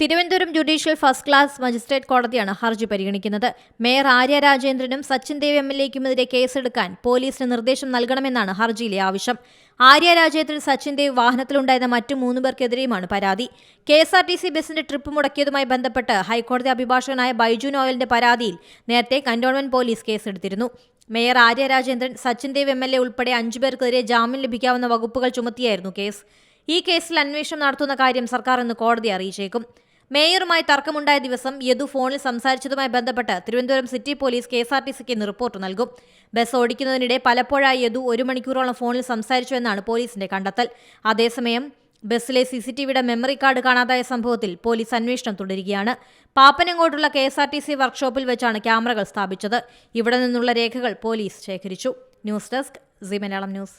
Thiruvananthapuram judicial first class magistrate കോടതിയാണ് ഹർജി പരിഗണിക്കുന്നത്. മേയർ ആര്യ രാജേന്ദ്രനും സച്ചിൻ ദേവ് എം എൽ എക്കുമെതിരെ കേസെടുക്കാൻ പോലീസിന് നിർദ്ദേശം നൽകണമെന്നാണ് ഹർജിയിലെ ആവശ്യം. ആര്യ രാജേന്ദ്രൻ സച്ചിൻ ദേവ് വാഹനത്തിലുണ്ടായിരുന്ന മറ്റു മൂന്ന് പേർക്കെതിരെയുമാണ് പരാതി. K S R T C ബസിന്റെ ട്രിപ്പ് മുടക്കിയതുമായി ബന്ധപ്പെട്ട് ഹൈക്കോടതി അഭിഭാഷകനായ ബൈജു നോയലിന്റെ പരാതിയിൽ നേരത്തെ കന്റോൺമെന്റ് പോലീസ് കേസെടുത്തിരുന്നു. Mayor Arya Rajendran Sachin Dev M L A ഉൾപ്പെടെ അഞ്ചുപേർക്കെതിരെ ജാമ്യം ലഭിക്കാവുന്ന വകുപ്പുകൾ ചുമത്തിയായിരുന്നു കേസ്. ഈ കേസിൽ അന്വേഷണം നടത്തുന്ന കാര്യം സർക്കാർ ഇന്ന് കോടതിയെ അറിയിച്ചേക്കും. മേയറുമായി തർക്കമുണ്ടായ ദിവസം യദു ഫോണിൽ സംസാരിച്ചതുമായി ബന്ധപ്പെട്ട് Thiruvananthapuram city police K S R T സിക്ക് റിപ്പോർട്ട് നൽകും. ബസ് ഓടിക്കുന്നതിനിടെ പലപ്പോഴായി യദു ഒരു മണിക്കൂറോളം ഫോണിൽ സംസാരിച്ചു എന്നാണ് പോലീസിന്റെ കണ്ടെത്തൽ. അതേസമയം ബസ്സിലെ സി സി ടി വിയുടെ മെമ്മറി കാർഡ് കാണാതായ സംഭവത്തിൽ പോലീസ് അന്വേഷണം തുടരുകയാണ്. പാപ്പനങ്ങോട്ടുള്ള K S R T C വർക്ക്ഷോപ്പിൽ വെച്ചാണ് ക്യാമറകൾ സ്ഥാപിച്ചത്. ഇവിടെ നിന്നുള്ള രേഖകൾ പോലീസ് ശേഖരിച്ചു. News desk C Malayalam news.